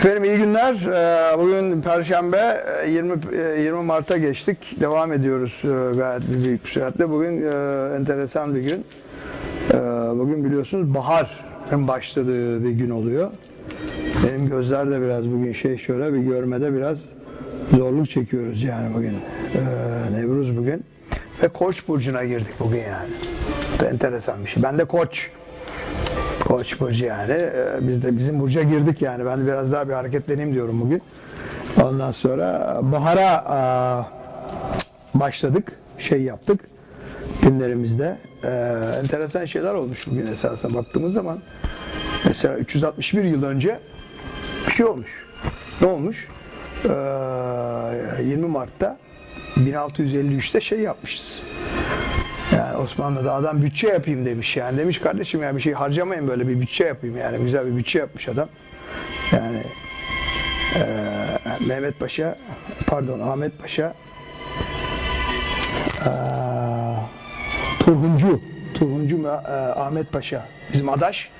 Efendim iyi günler. Ee, Bugün Perşembe e, 20 e, 20 Mart'a geçtik. Devam ediyoruz e, gayet büyük bir süratle. Bugün e, enteresan bir gün. E, Bugün biliyorsunuz baharın başladığı bir gün oluyor. Benim gözler de biraz bugün şey şöyle bir görmede biraz zorluk çekiyoruz yani bugün. Nevruz bugün. Ve Koç burcuna girdik bugün yani. Enteresan bir şey. Ben de Koç. Koç burcu yani. Ee, Biz de bizim burca girdik yani. Ben biraz daha bir hareketleneyim diyorum bugün. Ondan sonra bahara aa, başladık. Şey yaptık günlerimizde. Ee, enteresan şeyler olmuş bugün esasına baktığımız zaman. Mesela 361 yıl önce bir şey olmuş. Ne olmuş? Ee, 20 Mart'ta 1653'te şey yapmışız. Osmanlı'da adam bütçe yapayım demiş yani. Demiş kardeşim ya bir şey harcamayın böyle bir bütçe yapayım yani. Güzel bir bütçe yapmış adam. Yani eee, Mehmet Paşa, pardon Ahmet Paşa eee, Turhuncu, Turhuncu eee, Ahmet Paşa bizim adaş.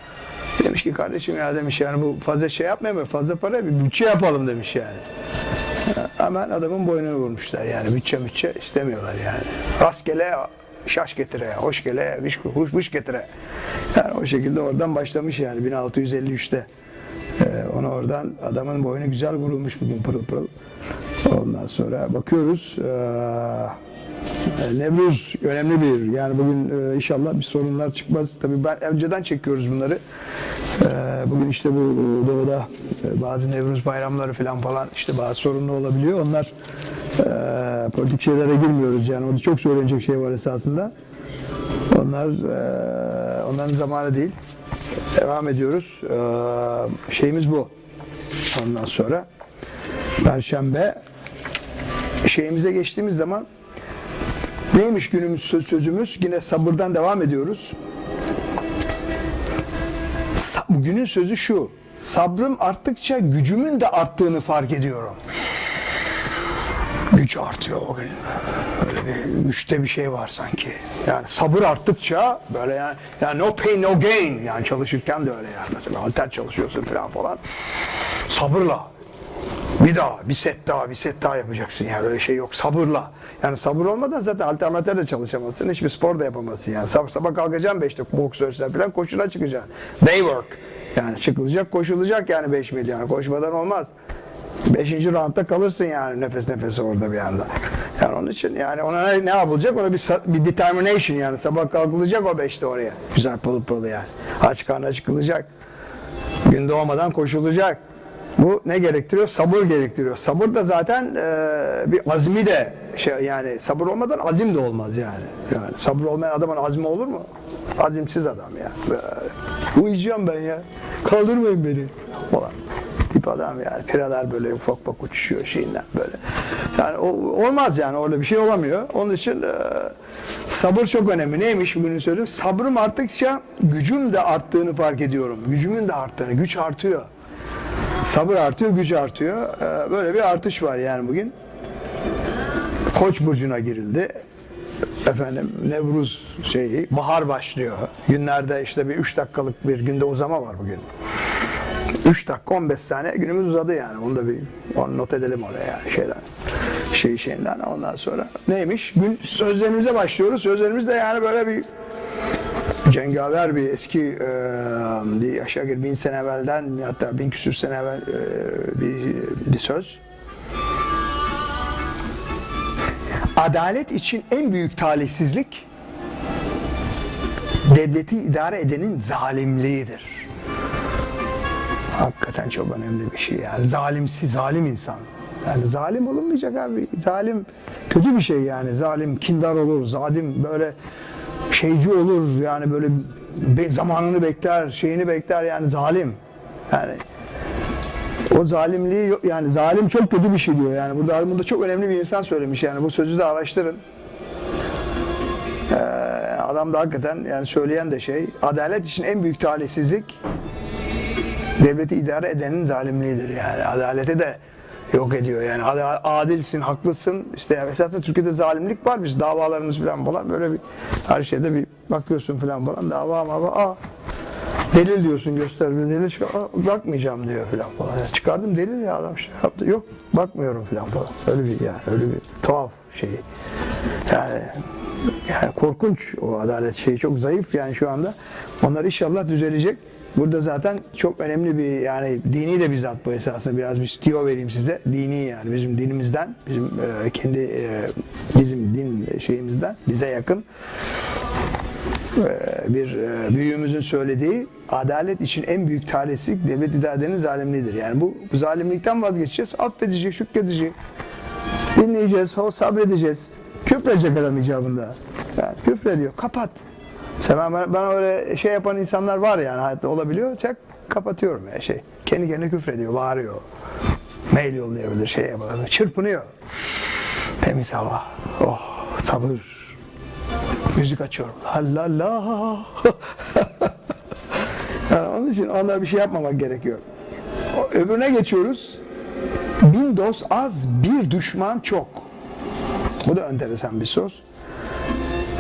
Demiş ki kardeşim ya demiş yani bu fazla şey yapmayalım fazla para bir bütçe yapalım demiş yani. Hemen adamın boynunu vurmuşlar yani bütçe bütçe istemiyorlar yani. Rastgele şaş getire, hoş gele, viş, huş, huş getire. Yani o şekilde oradan başlamış yani 1653'te. Ee, onu oradan adamın boynu güzel vurulmuş bugün pırıl pırıl. Ondan sonra bakıyoruz. Ee, Nevruz önemli bir yani bugün e, inşallah bir sorunlar çıkmaz. Tabii ben önceden çekiyoruz bunları. Ee, bugün işte bu doğuda e, bazı Nevruz bayramları falan falan işte bazı sorunlu olabiliyor. Onlar e, politik şeylere girmiyoruz yani orada çok söylenecek şey var esasında. Onlar e, onların zamanı değil. Devam ediyoruz. Ee, şeyimiz bu. Ondan sonra Perşembe şeyimize geçtiğimiz zaman Neymiş günümüz söz sözümüz? Yine sabırdan devam ediyoruz. Bugünün sözü şu. Sabrım arttıkça gücümün de arttığını fark ediyorum. Güç artıyor o gün. Böyle bir güçte bir şey var sanki. Yani sabır arttıkça böyle yani, yani no pain no gain yani çalışırken de öyle yani. Mesela halter çalışıyorsun falan falan. Sabırla. Bir daha, bir set daha, bir set daha yapacaksın yani öyle şey yok. Sabırla. Yani sabır olmadan zaten alternatif de çalışamazsın. Hiçbir spor da yapamazsın yani. Sabah, sabah kalkacaksın 5'te boksörsen falan koşuna çıkacaksın. Day work. Yani çıkılacak, koşulacak yani 5 mil yani. Koşmadan olmaz. Beşinci roundda kalırsın yani nefes nefese orada bir anda. Yani onun için yani ona ne, yapılacak? Ona bir, bir determination yani. Sabah kalkılacak o beşte oraya. Güzel pılı pılı yani. Aç karnına çıkılacak. Gün doğmadan koşulacak. Bu ne gerektiriyor? Sabır gerektiriyor. Sabır da zaten e, bir azmi de şey yani sabır olmadan azim de olmaz yani. Yani sabır olmayan adamın azmi olur mu? Azimsiz adam ya. Böyle, Uyuyacağım ben ya. Kaldırmayın beni falan. Tip adam yani. Piralar böyle ufak ufak uçuşuyor şeyinden böyle. Yani o, olmaz yani orada bir şey olamıyor. Onun için e, sabır çok önemli. Neymiş bunu söyleyeyim? Sabrım arttıkça gücüm de arttığını fark ediyorum. Gücümün de arttığını. Güç artıyor. Sabır artıyor, güç artıyor. Ee, Böyle bir artış var yani bugün. Koç burcuna girildi. Efendim Nevruz şeyi, bahar başlıyor. Günlerde işte bir 3 dakikalık bir günde uzama var bugün. 3 dakika 15 saniye günümüz uzadı yani. Onu da bir onu not edelim oraya şeyden. Şey şeyinden ondan sonra neymiş? Gün sözlerimize başlıyoruz. Sözlerimiz de yani böyle bir cengaver bir eski e, bir aşağı yukarı bin sene evvelden hatta bin küsür sene evvel e, bir, bir söz. Adalet için en büyük talihsizlik devleti idare edenin zalimliğidir. Hakikaten çok önemli bir şey yani. Zalimsi, zalim insan. Yani zalim olunmayacak abi. Zalim kötü bir şey yani. Zalim kindar olur, zalim böyle şeyci olur yani böyle be- zamanını bekler, şeyini bekler yani zalim. Yani o zalimliği yani zalim çok kötü bir şey diyor yani. Burada burada çok önemli bir insan söylemiş yani. Bu sözü de araştırın. Ee, adam da hakikaten yani söyleyen de şey adalet için en büyük talihsizlik devleti idare edenin zalimliğidir yani. Adaleti de yok ediyor yani. Ad- Adilsin, haklısın. İşte yani esasında Türkiye'de zalimlik var. Biz davalarımız falan falan böyle bir her şeyde bir bakıyorsun falan falan dava ama aa Delil diyorsun göster bir delil çıkar. Aa, bakmayacağım diyor filan falan. Ya çıkardım delil ya adam işte yaptı. Yok bakmıyorum filan falan. Öyle bir yani öyle bir tuhaf şey. Yani yani korkunç o adalet şeyi çok zayıf yani şu anda. Onlar inşallah düzelecek. Burada zaten çok önemli bir yani dini de bizzat bu esasında biraz bir tiyo vereyim size. Dini yani bizim dinimizden, bizim e, kendi e, bizim din şeyimizden bize yakın e, bir e, büyüğümüzün söylediği adalet için en büyük talesi devlet idarenin zalimliğidir. Yani bu, bu zalimlikten vazgeçeceğiz. Affedecek, şükredecek. Dinleyeceğiz, sabredeceğiz. Küfredecek adam icabında. Yani küfrediyor. Kapat. Mesela ben, öyle şey yapan insanlar var yani hayatta olabiliyor. Çek kapatıyorum ya şey. Kendi kendine küfrediyor, bağırıyor. Mail yollayabilir, şey yapabilir. Çırpınıyor. Temiz hava. Oh, sabır. Müzik açıyorum. La la la. yani onun için onlara bir şey yapmamak gerekiyor. Öbürüne geçiyoruz. Bin dost az, bir düşman çok. Bu da enteresan bir söz.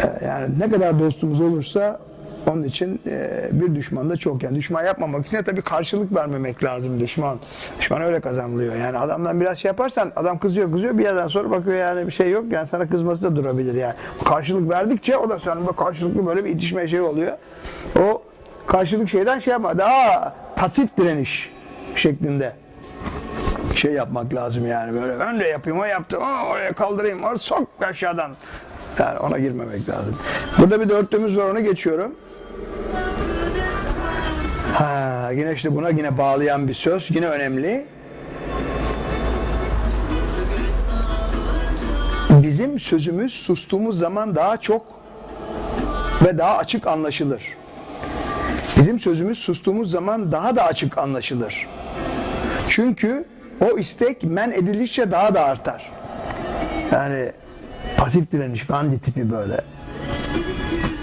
Ee, Yani ne kadar dostumuz olursa onun için e, bir düşman da çok. Yani düşman yapmamak için tabii karşılık vermemek lazım düşman. Düşman öyle kazanılıyor. Yani adamdan biraz şey yaparsan adam kızıyor kızıyor bir yerden sonra bakıyor yani bir şey yok. Yani sana kızması da durabilir yani. Karşılık verdikçe o da böyle karşılıklı böyle bir itişme şey oluyor. O karşılık şeyden şey yapma. Daha pasif direniş şeklinde şey yapmak lazım yani böyle önde yapayım o yaptı o oraya kaldırayım o sok aşağıdan yani ona girmemek lazım. Burada bir dörtlüğümüz var onu geçiyorum. Ha, yine işte buna yine bağlayan bir söz yine önemli. Bizim sözümüz sustuğumuz zaman daha çok ve daha açık anlaşılır. Bizim sözümüz sustuğumuz zaman daha da açık anlaşılır. Çünkü o istek men edildikçe daha da artar. Yani pasif direniş, Gandhi tipi böyle.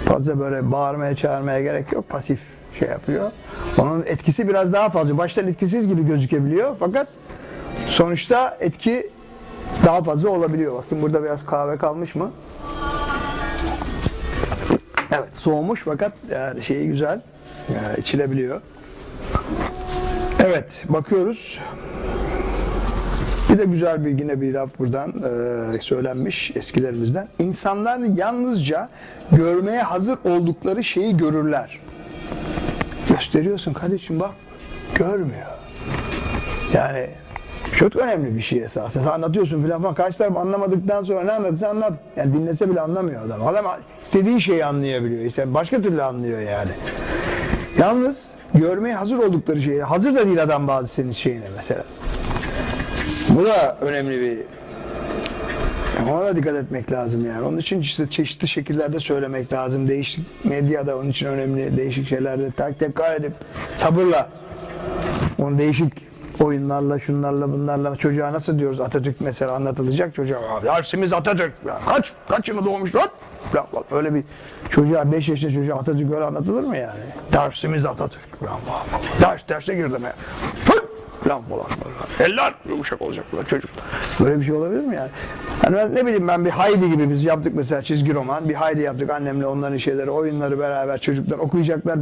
Fazla böyle bağırmaya çağırmaya gerek yok. Pasif şey yapıyor. Onun etkisi biraz daha fazla. Baştan etkisiz gibi gözükebiliyor fakat sonuçta etki daha fazla olabiliyor. Bakın burada biraz kahve kalmış mı? Evet soğumuş fakat yani şeyi güzel. Yani içilebiliyor. Evet bakıyoruz. Bir de güzel bir yine bir laf buradan e, söylenmiş eskilerimizden. İnsanlar yalnızca görmeye hazır oldukları şeyi görürler. Gösteriyorsun kardeşim bak görmüyor. Yani çok önemli bir şey esasında. Sen anlatıyorsun filan falan. Karşı taraf anlamadıktan sonra ne anlatırsa anlat. Yani dinlese bile anlamıyor adam. Adam istediği şeyi anlayabiliyor. İşte başka türlü anlıyor yani. Yalnız görmeye hazır oldukları şeyi, hazır da değil adam bazı senin şeyine mesela. Bu da önemli bir ona da dikkat etmek lazım yani. Onun için işte çeşitli şekillerde söylemek lazım. Değişik medyada onun için önemli. Değişik şeylerde tak tekrar edip sabırla onu değişik oyunlarla, şunlarla, bunlarla çocuğa nasıl diyoruz Atatürk mesela anlatılacak çocuğa "Aa, dersimiz Atatürk. Ya Kaç kaç yılı doğmuş lan? Öyle bir çocuğa 5 yaşında çocuğa Atatürk öyle anlatılır mı yani? Dersimiz Atatürk. Ders derse girdim ya. Falan. böyle. Eller yumuşak olacak böyle çocuk. Böyle bir şey olabilir mi yani? Hani ben ne bileyim ben bir Haydi gibi biz yaptık mesela çizgi roman. Bir Haydi yaptık annemle onların şeyleri, oyunları beraber çocuklar okuyacaklar.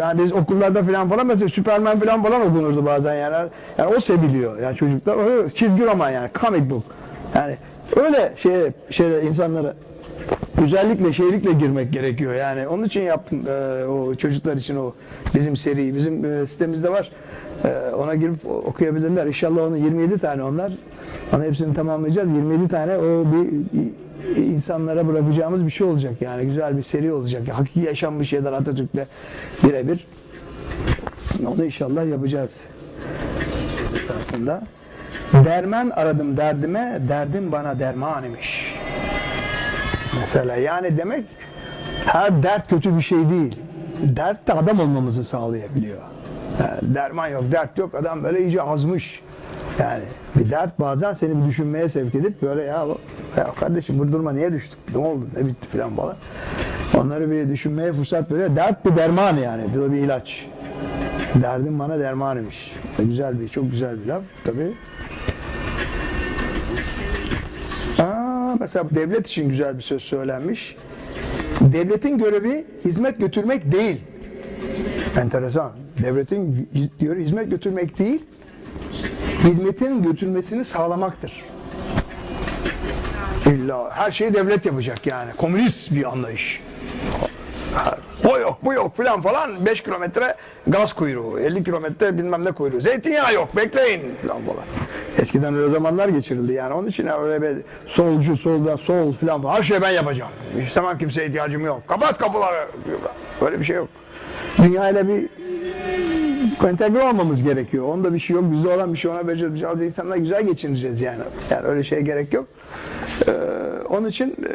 Yani biz okullarda falan falan mesela Süpermen falan falan okunurdu bazen yani. Yani o seviliyor yani çocuklar. Çizgi roman yani comic book. Yani öyle şey şeyler insanlara özellikle şeylikle girmek gerekiyor yani. Onun için yaptım e, o çocuklar için o bizim seri bizim e, sitemizde var. E, ona girip okuyabilirler. İnşallah onu 27 tane onlar. Onu hepsini tamamlayacağız. 27 tane o bir insanlara bırakacağımız bir şey olacak yani. Güzel bir seri olacak. Hakiki yaşanmış şeyler Atatürk'le birebir. Onu inşallah yapacağız. Esasında. Derman aradım derdime, derdim bana derman imiş. Mesela yani demek her dert kötü bir şey değil. Dert de adam olmamızı sağlayabiliyor. Yani derman yok, dert yok. Adam böyle iyice azmış. Yani bir dert bazen seni bir düşünmeye sevk edip böyle ya, ya kardeşim bu duruma niye düştük? Ne oldu? Ne bitti filan falan. Onları bir düşünmeye fırsat veriyor. Dert bir derman yani. Bu da bir ilaç. Derdim bana dermanıymış. Güzel bir, çok güzel bir laf tabii. Aa, mesela devlet için güzel bir söz söylenmiş. Devletin görevi hizmet götürmek değil, Enteresan. Devletin diyor hizmet götürmek değil, hizmetin götürmesini sağlamaktır. İlla her şeyi devlet yapacak yani. Komünist bir anlayış. O yok bu yok filan falan 5 kilometre gaz kuyruğu 50 kilometre bilmem ne kuyruğu zeytinyağı yok bekleyin filan falan. Eskiden öyle zamanlar geçirildi yani onun için öyle bir solcu solda sol filan her şeyi ben yapacağım. İstemem kimseye ihtiyacım yok. Kapat kapıları. Böyle bir şey yok. Dünyayla bir entegre olmamız gerekiyor. Onda bir şey yok. Bizde olan bir şey ona vereceğiz. Biz az insanlar güzel geçineceğiz yani. Yani öyle şeye gerek yok. Ee, onun için e,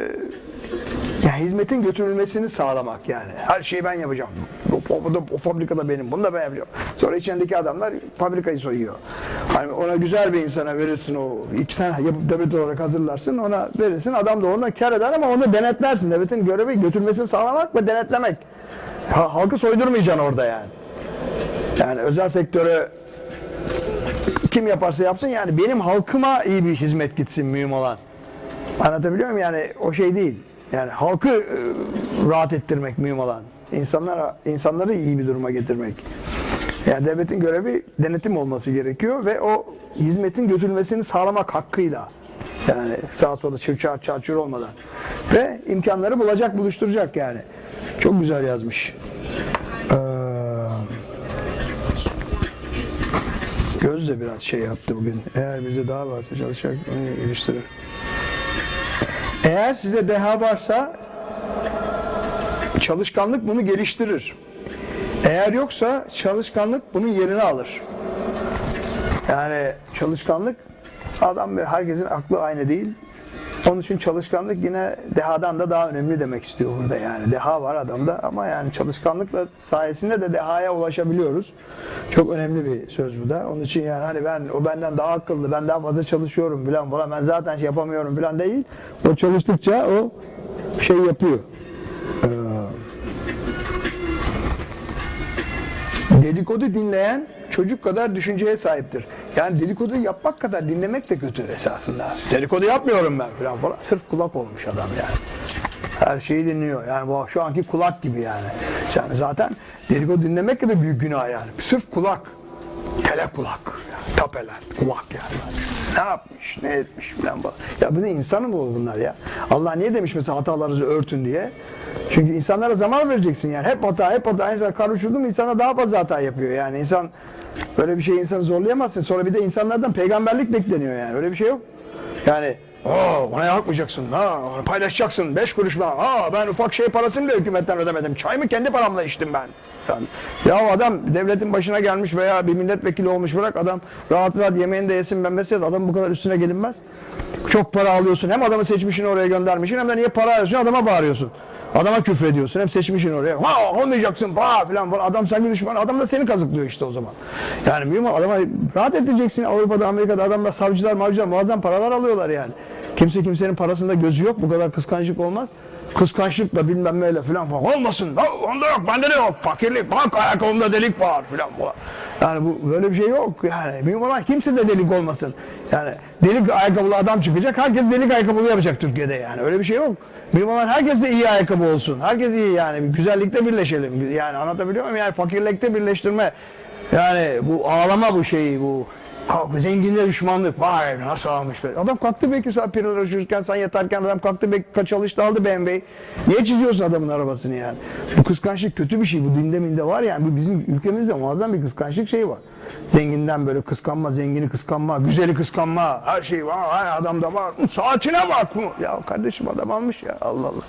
yani hizmetin götürülmesini sağlamak yani. Her şeyi ben yapacağım. O, o, o fabrikada benim. Bunu da ben yapacağım. Sonra içindeki adamlar fabrikayı soyuyor. Hani ona güzel bir insana verirsin o. sen yapıp devlet olarak hazırlarsın. Ona verirsin. Adam da ona kar eder ama onu denetlersin. Devletin görevi götürmesini sağlamak ve denetlemek. Ha, halkı soydurmayacaksın orada yani. Yani özel sektörü kim yaparsa yapsın yani benim halkıma iyi bir hizmet gitsin mühim olan. Anlatabiliyor muyum? Yani o şey değil. Yani halkı e, rahat ettirmek mühim olan. İnsanlara, insanları iyi bir duruma getirmek. Yani devletin görevi denetim olması gerekiyor ve o hizmetin götürülmesini sağlamak hakkıyla. Yani sağa sola çırçar çarçur olmadan. Ve imkanları bulacak, buluşturacak yani. Çok güzel yazmış. Ee, Göz de biraz şey yaptı bugün. Eğer bize daha varsa çalışacak, onu geliştirir. Eğer size deha varsa çalışkanlık bunu geliştirir. Eğer yoksa çalışkanlık bunun yerini alır. Yani çalışkanlık adam ve herkesin aklı aynı değil. Onun için çalışkanlık yine dehadan da daha önemli demek istiyor burada yani. Deha var adamda ama yani çalışkanlıkla sayesinde de dehaya ulaşabiliyoruz. Çok önemli bir söz bu da. Onun için yani hani ben o benden daha akıllı, ben daha fazla çalışıyorum falan falan ben zaten şey yapamıyorum falan değil. O çalıştıkça o şey yapıyor. Ee, Dedikodu dinleyen çocuk kadar düşünceye sahiptir. Yani dedikodu yapmak kadar dinlemek de kötü esasında. Dedikodu yapmıyorum ben falan falan. Sırf kulak olmuş adam yani. Her şeyi dinliyor. Yani bu şu anki kulak gibi yani. Yani zaten dedikodu dinlemek de büyük günah yani. Sırf kulak. Tele kulak. Tapeler. Kulak yani. Ne yapmış, ne etmiş falan falan. Ya bu ne insanı mı bu bunlar ya? Allah niye demiş mesela hatalarınızı örtün diye? Çünkü insanlara zaman vereceksin yani. Hep hata, hep hata. İnsan karıştırdı mı insana daha fazla hata yapıyor. Yani insan böyle bir şey insanı zorlayamazsın. Sonra bir de insanlardan peygamberlik bekleniyor yani. Öyle bir şey yok. Yani Aa, bana yapmayacaksın. Ha, paylaşacaksın. Beş kuruş var. Aa, ben ufak şey parasını bile hükümetten ödemedim. Çayımı kendi paramla içtim ben. Yani, ya adam devletin başına gelmiş veya bir milletvekili olmuş bırak adam rahat rahat yemeğini de yesin ben mesela adam bu kadar üstüne gelinmez. Çok para alıyorsun. Hem adamı seçmişsin oraya göndermişsin hem de niye para alıyorsun adama bağırıyorsun. Adama küfrediyorsun. Hem seçmişsin oraya. Ha olmayacaksın pa falan falan. Adam sanki düşman. Adam da seni kazıklıyor işte o zaman. Yani mühim adama rahat edeceksin. Avrupa'da, Amerika'da adamlar savcılar, mavcılar muazzam paralar alıyorlar yani. Kimse kimsenin parasında gözü yok. Bu kadar kıskançlık olmaz. Kıskançlıkla bilmem neyle falan falan. Olmasın. Onda yok. Bende de yok. Fakirlik. Bak ayakkabımda delik var falan falan. Yani bu böyle bir şey yok. Yani mühim olan kimse de delik olmasın. Yani delik ayakkabılı adam çıkacak. Herkes delik ayakkabılı yapacak Türkiye'de yani. Öyle bir şey yok. Mühim olan herkes de iyi ayakkabı olsun. Herkes iyi yani. Güzellikte birleşelim. Yani anlatabiliyor muyum? Yani fakirlikte birleştirme. Yani bu ağlama bu şeyi bu. Kalk, zenginliğe düşmanlık. Vay nasıl almış be. Adam kalktı belki sen piralara çocukken sen yatarken adam kalktı belki çalıştı aldı BMW'yi. Niye çiziyorsun adamın arabasını yani? Bu kıskançlık kötü bir şey. Bu dinde minde var yani. Bu bizim ülkemizde muazzam bir kıskançlık şeyi var. Zenginden böyle kıskanma, zengini kıskanma, güzeli kıskanma, her şey var, adamda var. Saatine bak. Ya kardeşim adam almış ya Allah Allah.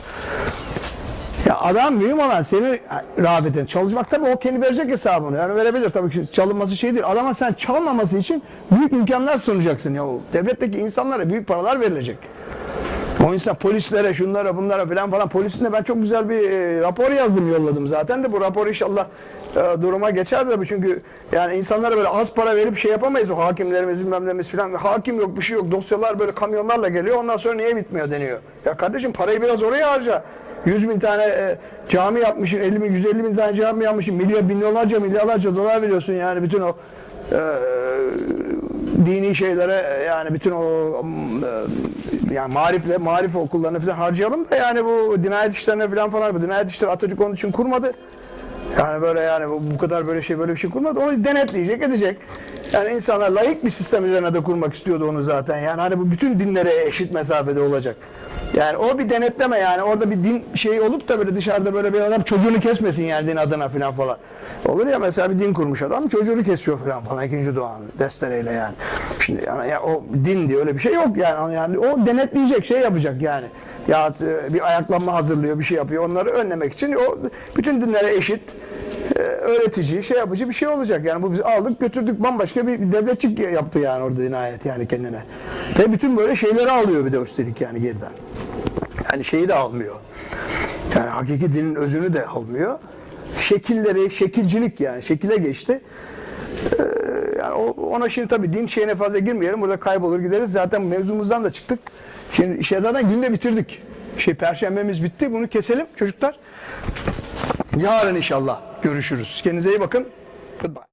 Ya adam mühim olan seni rağbetin. Çalışmak tabii o kendi verecek hesabını. Yani verebilir tabii ki çalınması şey değil. Adama sen çalmaması için büyük imkanlar sunacaksın ya. Devletteki insanlara büyük paralar verilecek. O insan polislere, şunlara, bunlara falan falan polisine ben çok güzel bir e, rapor yazdım, yolladım zaten de bu rapor inşallah e, duruma geçer bu çünkü yani insanlara böyle az para verip şey yapamayız o hakimlerimiz bilmem nemiz falan. Hakim yok, bir şey yok. Dosyalar böyle kamyonlarla geliyor. Ondan sonra niye bitmiyor deniyor. Ya kardeşim parayı biraz oraya harca. 100 bin tane e, cami yapmışsın, 50 bin, 150 bin tane cami yapmışsın, milyar, milyonlarca, milyarlarca dolar veriyorsun yani bütün o e, dini şeylere e, yani bütün o e, yani marifle, marif okullarını falan harcayalım da yani bu dinayet işlerine falan falan bu dinayet işleri Atatürk onun için kurmadı. Yani böyle yani bu, bu kadar böyle şey böyle bir şey kurmadı. Onu denetleyecek, edecek. Yani insanlar layık bir sistem üzerine de kurmak istiyordu onu zaten. Yani hani bu bütün dinlere eşit mesafede olacak. Yani o bir denetleme yani orada bir din şey olup da böyle dışarıda böyle bir adam çocuğunu kesmesin yani din adına falan falan. Olur ya mesela bir din kurmuş adam çocuğunu kesiyor falan falan ikinci doğan destereyle yani. Şimdi yani ya o din diye öyle bir şey yok yani. yani o denetleyecek şey yapacak yani. Ya e, bir ayaklanma hazırlıyor bir şey yapıyor onları önlemek için o bütün dinlere eşit öğretici, şey yapıcı bir şey olacak. Yani bu biz aldık götürdük bambaşka bir devletçik yaptı yani orada dinayet yani kendine. Ve bütün böyle şeyleri alıyor bir de üstelik yani geriden. Yani şeyi de almıyor. Yani hakiki dinin özünü de almıyor. Şekilleri, şekilcilik yani şekile geçti. Ee, yani ona şimdi tabii din şeyine fazla girmeyelim. Burada kaybolur gideriz. Zaten mevzumuzdan da çıktık. Şimdi şey zaten günde bitirdik. Şey perşembemiz bitti. Bunu keselim çocuklar. Yarın inşallah görüşürüz. Kendinize iyi bakın. Goodbye.